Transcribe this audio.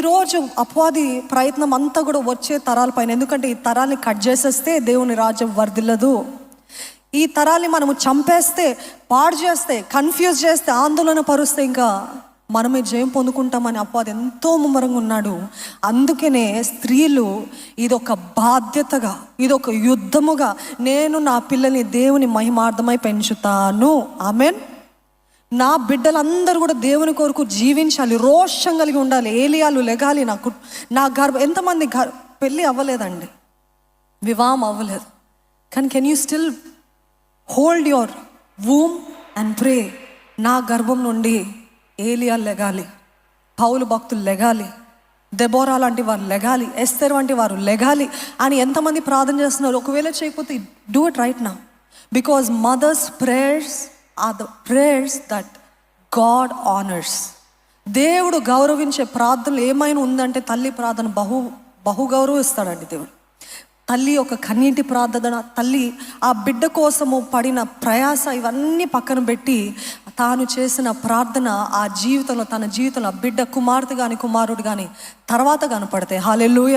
రోజు అపవాది ప్రయత్నం అంతా కూడా వచ్చే తరాల పైన. ఎందుకంటే ఈ తరాన్ని కట్ చేసేస్తే దేవుని రాజ్యం వర్ధిల్లదు. ఈ తరాల్ని మనము చంపేస్తే పాడు చేస్తే కన్ఫ్యూజ్ చేస్తే ఆందోళన పరుస్తే ఇంకా మనమే జయం పొందుకుంటామని అపవాది ఎంతో ముమ్మరంగా ఉన్నాడు. అందుకనే స్త్రీలు ఇదొక బాధ్యతగా ఇదొక యుద్ధముగా నేను నా పిల్లల్ని దేవుని మహిమార్థమై పెంచుతాను. ఆమెన్. నా బిడ్డలందరూ కూడా దేవుని కొరకు జీవించాలి రోషం కలిగి ఉండాలి ఏలియాలు లెగాలి నాకు. నా గర్భ ఎంతమంది గర్ పెళ్ళి అవ్వలేదండి. వివాహం అవ్వలేదు. కానీ can you still hold your womb and pray నా గర్భం నుండి ఏలియా లెగాలి పౌలు భక్తులు లెగాలి దెబోరా లాంటి వారు లెగాలి ఎస్తర్ వంటి వారు లెగాలి అని ఎంతమంది ప్రార్థన చేస్తున్నారు. ఒకవేళ చేయకపోతే డూ ఇట్ రైట్ నా because mothers prayers are the prayers that God honours. దేవుడు గౌరవించే ప్రార్థనలు ఏమైనా ఉందంటే తల్లి ప్రార్థన బహు బహు గౌరవిస్తాడండి దేవుడు. తల్లి ఒక కన్నీటి ప్రార్థన తల్లి ఆ బిడ్డ కోసము పడిన ప్రయాస ఇవన్నీ పక్కన పెట్టి తాను చేసిన ప్రార్థన ఆ జీవితంలో తన జీవితంలో ఆ బిడ్డ కుమార్తె కానీ కుమారుడు కానీ తర్వాత కనపడతాయి. హాలెలుయ